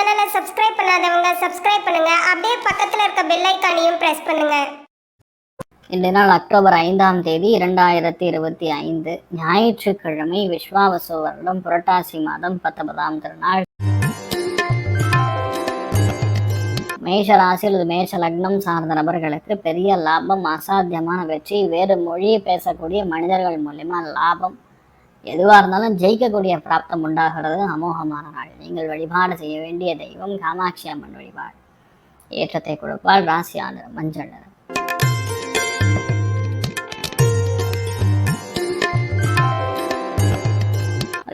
சேனலை சப்ஸ்கிரைப் பண்ணாதவங்க சப்ஸ்கிரைப் பண்ணுங்க. அப்படியே பக்கத்தில் இருக்க பெல் ஐக்கானையும் பிரஸ் பண்ணுங்க. இந்த நாள் அக்டோபர் ஐந்தாம் தேதி இரண்டாயிரத்தி இருபத்தி ஐந்து. ஞாயிற்றுக்கிழமை விஸ்வாவசு வருடம் புரட்டாசி மாதம் பத்தொன்பதாம் திருநாள். மேஷ ராசி அல்லது மேஷ லக்னம் சார்ந்த நபர்களுக்கு பெரிய லாபம் அசாத்தியமான வெற்றி வேறு மொழியை பேசக்கூடிய மனிதர்கள் மூலியமா லாபம். எதுவாக இருந்தாலும் ஜெயிக்கக்கூடிய பிராப்தம் உண்டாகிறது. அமோகமான நாள். நீங்கள் வழிபாடு செய்ய வேண்டிய தெய்வம் காமாட்சி அம்மன் வழிபாடு. ஏற்றத்தை கொடுப்பால் ராசியான மஞ்சள். நிறம்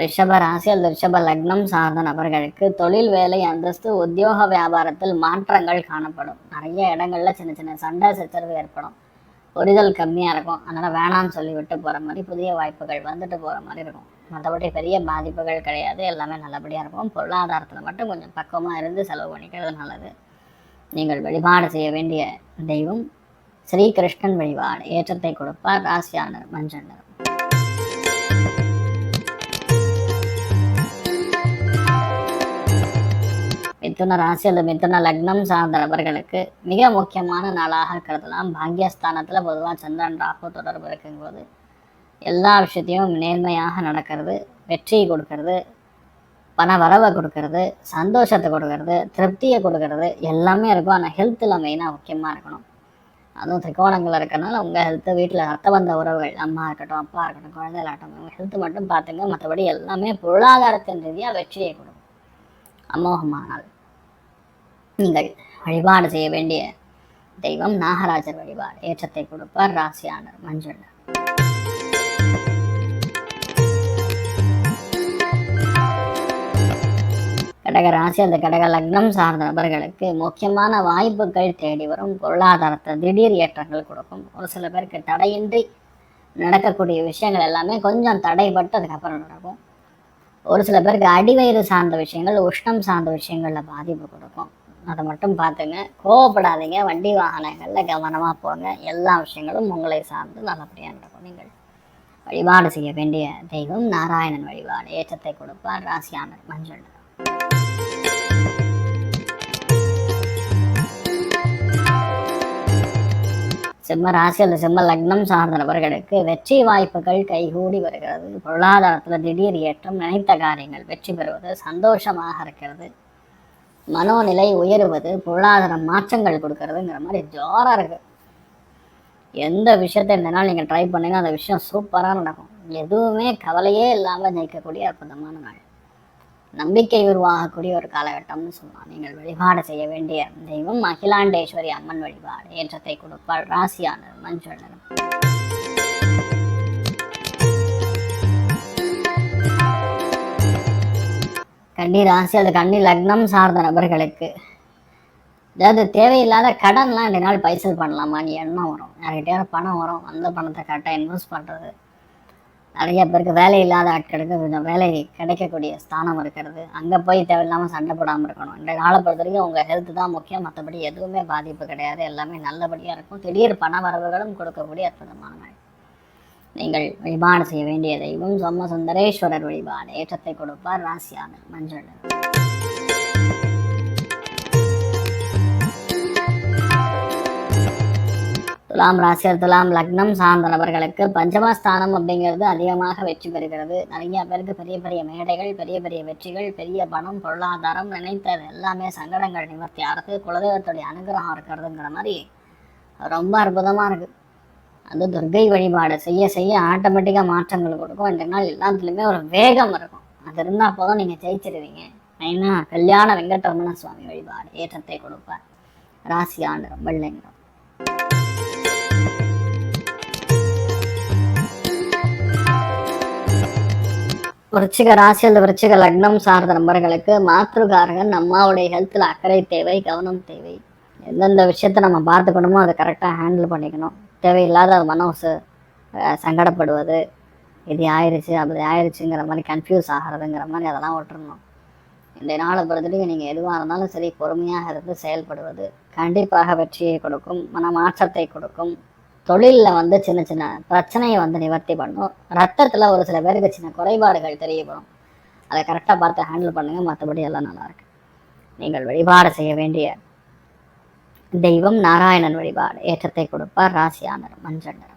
ரிஷப ராசி அல்லது ரிஷப லக்னம் சார்ந்த நபர்களுக்கு தொழில் வேலை அந்தஸ்து உத்தியோக வியாபாரத்தில் மாற்றங்கள் காணப்படும். நிறைய இடங்கள்ல சின்ன சின்ன சண்டை சச்சரவு ஏற்படும். புரிதல் கம்மியாக இருக்கும். அதனால் வேணாம்னு சொல்லி விட்டு போகிற மாதிரி புதிய வாய்ப்புகள் வந்துட்டு போகிற மாதிரி இருக்கும். மற்றபடி பெரிய பாதிப்புகள் கிடையாது. எல்லாமே நல்லபடியாக இருக்கும். பொருளாதாரத்தில் மட்டும் கொஞ்சம் பக்குவமாக இருந்து செலவு பண்ணிக்கிறது நல்லது. நீங்கள் வழிபாடு செய்ய வேண்டிய தெய்வம் ஸ்ரீகிருஷ்ணன் வழிபாடு. ஏற்றத்தை கொடுப்பார். ராசியானர் மஞ்சள் மிதுன ராசி அல்லது மிதுன லக்னம் சார்ந்த நபர்களுக்கு மிக முக்கியமான நாளாக கருதலாம். பாக்யஸ்தானத்தில் பொதுவாக சந்திரன் ராகு தொடர்பு இருக்கும்போது எல்லா விஷயத்தையும் நேர்மையாக நடக்கிறது வெற்றியை கொடுக்கறது பண வரவை கொடுக்கறது சந்தோஷத்தை கொடுக்கறது திருப்தியை கொடுக்கறது எல்லாமே இருக்கும். ஆனால் ஹெல்த்தில் மெயினாக முக்கியமாக இருக்கணும். அதுவும் திரிகோணங்கள் இருக்கிறனால உங்கள் ஹெல்த்து வீட்டில் ரத்த வந்த உறவுகள் அம்மா இருக்கட்டும் அப்பா இருக்கட்டும் குழந்தைகளாகட்டும் உங்கள் ஹெல்த்து மட்டும் பார்த்துங்க மற்றபடி எல்லாமே பொருளாதாரத்தின் ரீதியாக வெற்றியை கொடுக்கும். அமோகமானால். நீங்கள் வழிபாடு செய்ய வேண்டிய தெய்வம் நாகராஜர் வழிபாடு. ஏற்றத்தை கொடுப்பார் ராசியானர் மஞ்சள். கடக ராசி அந்த கடக லக்னம் சார்ந்த நபர்களுக்கு முக்கியமான வாய்ப்புகள் தேடி வரும். பொருளாதாரத்தை திடீர் ஏற்றங்கள் கொடுக்கும். ஒரு சில பேருக்கு தடையின்றி நடக்கக்கூடிய விஷயங்கள் எல்லாமே கொஞ்சம் தடைப்பட்டு அதுக்கப்புறம் நடக்கும். ஒரு சில பேருக்கு அடிவயிறு சார்ந்த விஷயங்கள் உஷ்ணம் சார்ந்த விஷயங்களில் பாதிப்பு கொடுக்கும். அதை மட்டும் பார்த்துங்க. கோவப்படாதீங்க. வண்டி வாகனங்களில் கவனமாக போங்க. எல்லா விஷயங்களும் உங்களை சார்ந்து நல்லபடியாக நடக்கும். நீங்கள் வழிபாடு செய்ய வேண்டிய தெய்வம் நாராயணன் வழிபாடு. ஏற்றத்தை கொடுப்பார். ராசியானர் மஞ்சள் சிம்ம ராசி அல்லது சிம்ம லக்னம் சார்ந்த நபர்களுக்கு வெற்றி வாய்ப்புகள் கைகூடி வருகிறது. பொருளாதாரத்தில் திடீர் ஏற்றம் நினைத்த காரியங்கள் வெற்றி பெறுவது சந்தோஷமாக இருக்கிறது. மனோநிலை உயருவது பொருளாதார மாற்றங்கள் கொடுக்கறதுங்கிற மாதிரி ஜோராக இருக்கு. எந்த விஷயத்தை இந்த நாள் நீங்கள் ட்ரை பண்ணீங்கன்னா அந்த விஷயம் சூப்பராக நடக்கும். எதுவுமே கவலையே இல்லாமல் ஜெயிக்கக்கூடிய அற்புதமான நாள். நம்பிக்கை உருவாகக்கூடிய ஒரு காலகட்டம்னு சொல்லலாம். நீங்கள் வழிபாடு செய்ய வேண்டிய தெய்வம் அகிலாண்டேஸ்வரி அம்மன் வழிபாடு. ஏற்றத்தை கொடுப்பாள் ராசியானர் மஞ்சள் நிறம். கன்னி ராசி அது கன்னி லக்னம் சார்ந்த நபர்களுக்கு. அதாவது தேவையில்லாத கடன்லாம் இந்த நாள் பைசல் பண்ணலாமான்னு எண்ணம் வரும். யார்கிட்டயாவது பணம் வரும். அந்த பணத்தை கரெக்டாக இன்வெஸ்ட் பண்ணுறது நிறைய பேருக்கு வேலை இல்லாத ஆட்களுக்கு கொஞ்சம் வேலை கிடைக்கக்கூடிய ஸ்தானம் இருக்கிறது. அங்கே போய் தேவையில்லாமல் சண்டை போடாமல் இருக்கணும். இந்த நாளை பொறுத்த வரைக்கும் உங்கள் ஹெல்த் தான் முக்கியம். மற்றபடி எதுவுமே பாதிப்பு கிடையாது. எல்லாமே நல்லபடியாக இருக்கும். திடீர் பண வரவுகளும் கொடுக்கக்கூடிய அற்புதமான நாள். நீங்கள் வழிபாடு செய்ய வேண்டிய தெய்வம் சொம்ம சுந்தரேஸ்வரர் வழிபாடு. ஏற்றத்தை கொடுப்பார் ராசியானர் மஞ்சள். துலாம் ராசியர் துலாம் லக்னம் சார்ந்த நபர்களுக்கு பஞ்சமஸ்தானம் அப்படிங்கிறது அதிகமாக வெற்றி பெறுகிறது. நிறைய பேருக்கு பெரிய பெரிய மேடைகள் பெரிய பெரிய வெற்றிகள் பெரிய பணம் பொருளாதாரம் நினைத்தது எல்லாமே சங்கடங்கள் நிவர்த்தி ஆகிறது குலதெய்வத்துடைய அனுகிரகம் இருக்கிறதுங்கிற மாதிரி ரொம்ப அற்புதமாக இருக்குது அந்த துர்கை வழிபாடை. செய்ய செய்ய ஆட்டோமேட்டிக்காக மாற்றங்கள் கொடுக்கும். ரெண்டு நாள் எல்லாத்துலேயுமே ஒரு வேகம் இருக்கும். அது இருந்தால் போதும் நீங்கள் ஜெயிச்சிருவீங்க. மெயினாக கல்யாண வெங்கடரமண சுவாமி வழிபாடு ஏற்றத்தை கொடுப்பார். ராசி ஆண்டு வெள்ளை விருச்சிக ராசி அல்லது விருச்சிக லக்னம் சார்ந்த நபர்களுக்கு மாத்ருகாரகன் நம்மாவுடைய ஹெல்த்தில் அக்கறை தேவை கவனம் தேவை. எந்தெந்த விஷயத்தை நம்ம பார்த்துக்கணுமோ அதை கரெக்டாக ஹேண்டில் பண்ணிக்கணும். தேவையில்லாத மனசு சங்கடப்படுவது இது ஆயிடுச்சு அப்படி ஆயிடுச்சுங்கிற மாதிரி கன்ஃபியூஸ் ஆகிறதுங்கிற மாதிரி அதெல்லாம் விட்டுருணும் இந்த நாளை பொறுத்துட்டு நீங்கள் எதுவாக இருந்தாலும் சரி பொறுமையாக இருந்து செயல்படுவது கண்டிப்பாக வெற்றியை கொடுக்கும் மன மாற்றத்தை கொடுக்கும். தொழிலில் வந்து சின்ன சின்ன பிரச்சனையை வந்து நிவர்த்தி பண்ணும். ரத்தத்தில் ஒரு சில பேருக்கு சின்ன குறைபாடுகள் தெரியப்படும். அதை கரெக்டாக பார்த்து ஹேண்டில் பண்ணுங்கள் மற்றபடி எல்லாம் நல்லா இருக்கு. நீங்கள் வழிபாடு செய்ய வேண்டிய தெய்வம் நாராயணன் வழிபாடு. ஏற்றத்தை கொடுப்பார் ராசியா மஞ்சள் நிறம்.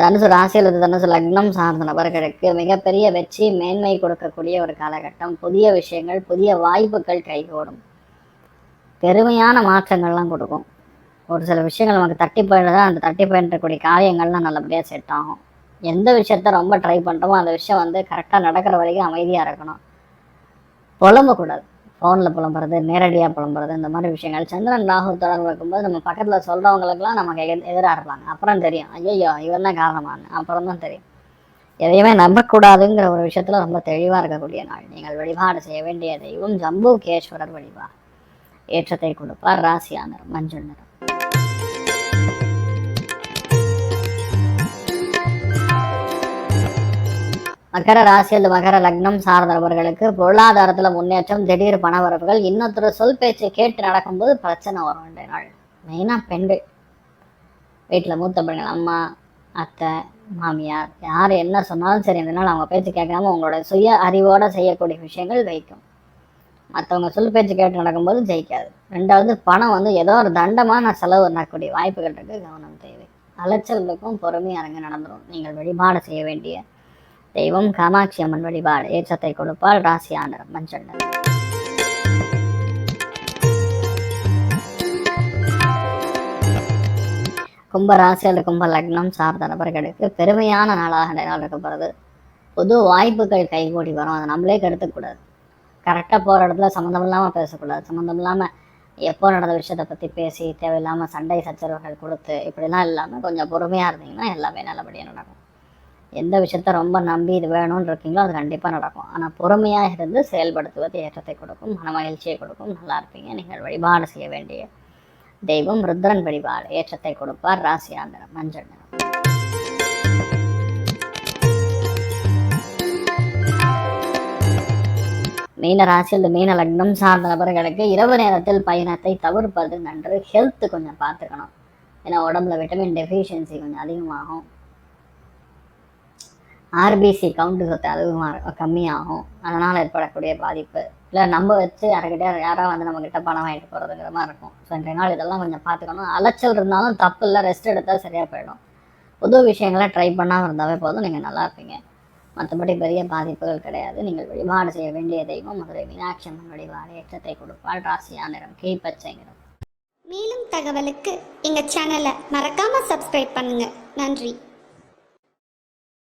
தனுசு ராசி அல்லது தனுசு லக்னம் சார்ந்த நபர்களுக்கு மிகப்பெரிய வெற்றி மேன்மை கொடுக்கக்கூடிய ஒரு காலகட்டம். புதிய விஷயங்கள் புதிய வாய்ப்புகள் கைகூடும். பெருமையான மாற்றங்கள்லாம் கொடுக்கும். ஒரு சில விஷயங்கள் நமக்கு தட்டி போயிடுறதா அந்த தட்டி போயிடக்கூடிய காரியங்கள்லாம் நல்லபடியாக செட் ஆகும். எந்த விஷயத்த ரொம்ப ட்ரை பண்ணுறோமோ அந்த விஷயம் வந்து கரெக்டாக நடக்கிற வரைக்கும் அமைதியாக இருக்கணும். புலம்பக்கூடாது. ஃபோனில் புலம்புறது நேரடியாக புலம்புறது இந்த மாதிரி விஷயங்கள். சந்திரன் ராகு தொடர்பு வைக்கும்போது நம்ம பக்கத்தில் சொல்கிறவங்களுக்குலாம் நமக்கு எ எதிராக இருப்பாங்க அப்புறம் தெரியும். ஐயோ இவன் தான் காரணமானு அப்புறம் தான் தெரியும். எதையுமே நம்பக்கூடாதுங்கிற ஒரு விஷயத்தில் ரொம்ப தெளிவாக இருக்கக்கூடிய நாள். நீங்கள் வழிபாடு செய்ய வேண்டிய தெய்வம் ஜம்பு கேஸ்வரர் வழிபாடு ஏற்றத்தை கொடுப்பார் ராசியா மஞ்சள் நிறம். மகர ராசி அல்லது மகர லக்னம் சார்ந்தவர்களுக்கு பொருளாதாரத்துல முன்னேற்றம் திடீர் பணவரவுகள் இன்னொருத்தர் சொல் பேச்சை கேட்டு நடக்கும்போது பிரச்சனை வரும் ரெண்டு நாள். மெயினா பெண்கள். வீட்டில் மூத்த பெண்கள் அம்மா அத்தை மாமியார் யார் என்ன சொன்னாலும் சரி இந்த நாள் அவங்க பேச்சு கேட்காம உங்களோட சுய அறிவோட செய்யக்கூடிய விஷயங்கள் வைக்கும். மற்றவங்க சொல் பேச்சு கேட்டு நடக்கும்போது ஜெயிக்காது. ரெண்டாவது பணம் வந்து ஏதோ ஒரு தண்டமான செலவு நடக்கக்கூடிய வாய்ப்புகள் இருக்கு. கவனம் தேவை. அலைச்சல் இருக்கும் பொறுமையாக இறங்க நடந்துடும் நீங்கள் வழிபாடு செய்ய வேண்டிய தெய்வம் காமாட்சி அம்மன் வழிபாடு ஏற்றத்தை கொடுப்பால் ராசியான நிறம் மஞ்சள் நிறம் கும்ப ராசி அல்லது கும்ப லக்னம் சார்ந்த நபர்களுக்கு பெருமையான நாளாக இந்த நாள் இருக்கப்படுது புது வாய்ப்புகள் கைகூடி வரும். அதை நம்மளே கெடுத்துக்கூடாது கரெக்டாக போகிற இடத்துல சம்மந்தம் இல்லாமல் பேசக்கூடாது. சம்மந்தம் இல்லாமல் எப்போ நடந்த விஷயத்தை பற்றி பேசி தேவையில்லாமல் சண்டை சச்சரவுகள் கொடுத்து இப்படிலாம் இல்லாமல் கொஞ்சம் பொறுமையாக இருந்தீங்கன்னா எல்லாமே நல்லபடியாக நடக்கும். எந்த விஷயத்த ரொம்ப நம்பி இது வேணும்னு இருக்கீங்களோ அது கண்டிப்பாக நடக்கும். ஆனால் பொறுமையாக இருந்து செயல்படுத்துவது ஏற்றத்தை கொடுக்கும் மன மகிழ்ச்சியை கொடுக்கும் நல்லா இருப்பீங்க. நீங்கள் வழிபாடு செய்ய வேண்டிய தெய்வம் ருத்ரன் வழிபாடு ஏற்றத்தை கொடுப்பார். ராசியா நிறம் மஞ்சள் நிறம். மீன ராசி இந்த மீன லக்னம் சார்ந்த நபர்களுக்கு இரவு நேரத்தில் பயணத்தை தவிர்ப்பது நன்று. ஹெல்த் கொஞ்சம் பார்த்துக்கணும். ஏன்னா உடம்புல விட்டமின் டெஃபிஷியன்சி கொஞ்சம் அதிகமாகும். ஆர்பிசி கவுண்ட் சொத்து அதுவும் கம்மியாகும். அதனால் ஏற்படக்கூடிய பாதிப்பு. இல்லை நம்ம வச்சு யாருக்கிட்ட யாராவது வந்து நம்மக்கிட்ட பணம் வாங்கிட்டு போகிறதுங்கிற மாதிரி இருக்கும். ஸோ இன்றைய நாள் இதெல்லாம் கொஞ்சம் பார்த்துக்கணும். அலைச்சல் இருந்தாலும் தப்பு இல்லை ரெஸ்ட் எடுத்தால் சரியாக போயிடும். புது விஷயங்களை ட்ரை பண்ணாமல் இருந்தாவே போதும் நீங்கள் நல்லா இருப்பீங்க. மற்றபடி பெரிய பாதிப்புகள் கிடையாது. நீங்கள் வழிபாடு செய்ய வேண்டிய தெய்வம் மதுரை மீனாட்சி அம்மனுடைய வழிபாடு ஏற்றத்தை கொடுப்பால் ராசியா நிறம் கீழ்ப்பச்சை நிறம் மேலும் தகவலுக்கு எங்கள் சேனலை மறக்காமல் சப்ஸ்கிரைப் பண்ணுங்கள் நன்றி.